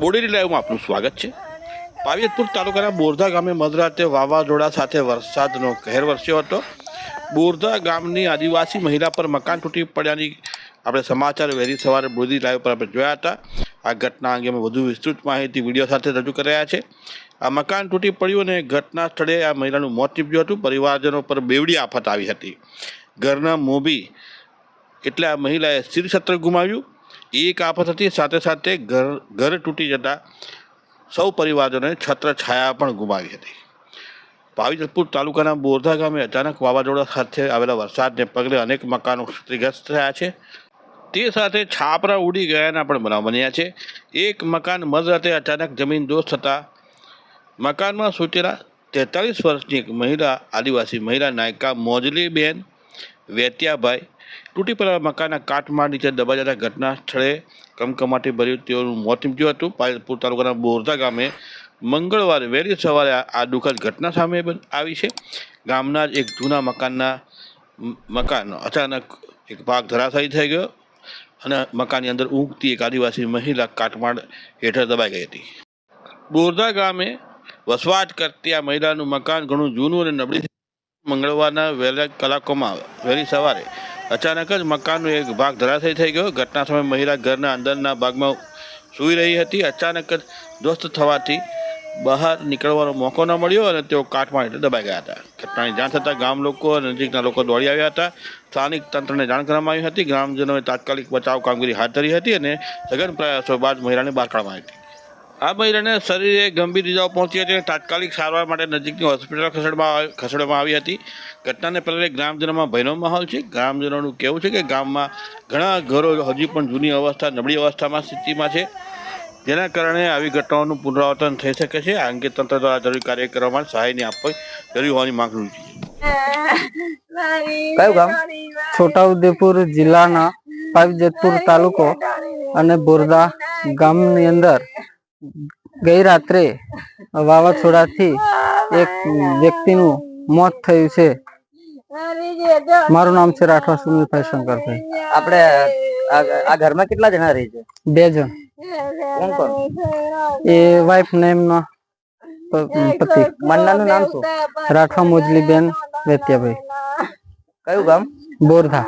બોડેલી લાઈવમાં આપનું સ્વાગત છે. પાવીતપુર તાલુકાના બોરધા ગામે મધરાતે વાવાઝોડા સાથે વરસાદનો કહેર વરસ્યો હતો. બોરધા ગામની આદિવાસી મહિલા પર મકાન તૂટી પડ્યાની આપણે સમાચાર વહેલી સવારે બોડી લાઈવ પર આપણે જોયા હતા. આ ઘટના અંગે અમે વધુ વિસ્તૃત માહિતી વીડિયો સાથે રજૂ કર્યા છે. આ મકાન તૂટી પડ્યું અને ઘટના સ્થળે આ મહિલાનું મોત નીપજ્યું હતું. પરિવારજનો પર બેવડી આફત આવી હતી. ઘરના મોભી એટલે આ મહિલાએ સ્થિર છત્ર ગુમાવ્યું. એ એક આફત હતી, સાથે સાથે ઘર ઘર તૂટી જતા સૌ પરિવારજનોએ છત્ર છાયા પણ ગુમાવી હતી. પાવીજપુર તાલુકાના બોરધા ગામે અચાનક વાવાઝોડા સાથે આવેલા વરસાદને પગલે અનેક મકાનો ક્ષતિગ્રસ્ત થયા છે. તે સાથે છાપરા ઉડી ગયાના પણ બનાવ બન્યા છે. એક મકાન મધરાતે અચાનક જમીન દોષ થતાં મકાનમાં સૂચેલા તેતાલીસ વર્ષની એક મહિલા, આદિવાસી મહિલા નાયકા મોજલીબેન વેત્યાભાઈ તૂટી પડેલા મકાનના કાટમાળ નીચે દબાઈ જતા ઘટના સ્થળે કમકમાટી ભર્યું તેઓનું મોત નીપજ્યું હતું. પાલપુર તાલુકાના બોરધા ગામે મંગળવારે વહેલી સવારે આ દુઃખદ ઘટના સામે આવી છે. ગામના જ એક જૂના મકાનના મકાનનો મકાન અચાનક એક ભાગ ધરાશાયી થઈ ગયો અને મકાનની અંદર ઊંઘતી એક આદિવાસી મહિલા કાટમાળ હેઠળ દબાઈ ગઈ હતી. બોરધા ગામે વસવાટ કરતી આ મહિલાનું મકાન ઘણું જૂનું અને નબળી મંગળવારના વહેલા કલાકોમાં વહેલી સવારે અચાનક જ મકાનનો એક ભાગ ધરાશયી થઈ ગયો. ઘટના સમયે મહિલા ઘરના અંદરના ભાગમાં સૂઈ રહી હતી. અચાનક જ દોસ્ત થવાથી બહાર નીકળવાનો મોકો ન મળ્યો અને તેઓ કાટમાં એટલે દબાઈ ગયા હતા. ઘટનાની જાણ થતાં ગામ લોકો નજીકના લોકો દોડી આવ્યા હતા. સ્થાનિક તંત્રને જાણ કરવામાં આવી હતી. ગ્રામજનોએ તાત્કાલિક બચાવ કામગીરી હાથ ધરી હતી અને સઘન પ્રયાસો બાદ મહિલાને બહાર કાઢવામાં આવી હતી આ મહિલાને શરીરે ગંભીર ઇજાઓ પહોંચી હતી અને તાત્કાલિક સારવાર માટે નજીકની હોસ્પિટલ ખસેડવામાં આવી- ખસેડવામાં આવી હતી. ઘટનાને પગલે ગ્રામજનોમાં ભયનો માહોલ છે. ગ્રામજનોનું કહેવું છે કે ગામમાં ઘણા ઘરો હજી પણ જૂની અવસ્થા નબળી અવસ્થામાં સ્થિતિમાં છે. જેના કારણે આવી ઘટનાઓનું પુનરાવર્તન થઈ શકે છે. આ અંગે તંત્ર દ્વારા જરૂરી કાર્ય કરવા માટે સહાયની આપવી જરૂરી હોવાની માંગ છે. કયું ગામ? છોટાઉદેપુર જિલ્લાના પાવીજતપુર તાલુકો અને બોરદા ગામની અંદર ગઈ રાત્રે વાવાઝોડાથી એક વ્યક્તિનું મોત થયું છે. મારું નામ છે રાઠવા સુનિલભાઈ શંકરભાઈ. આપણે આ ઘરમાં કેટલા જણા રહે છે? બે જણ. કોણ કોણ? એ વાઇફ નેમ પતિ. મન્નાનું નામ શું? રાઠવા મોજલીબેન વેત્યાભાઈ. કયું ગામ? બોરધા.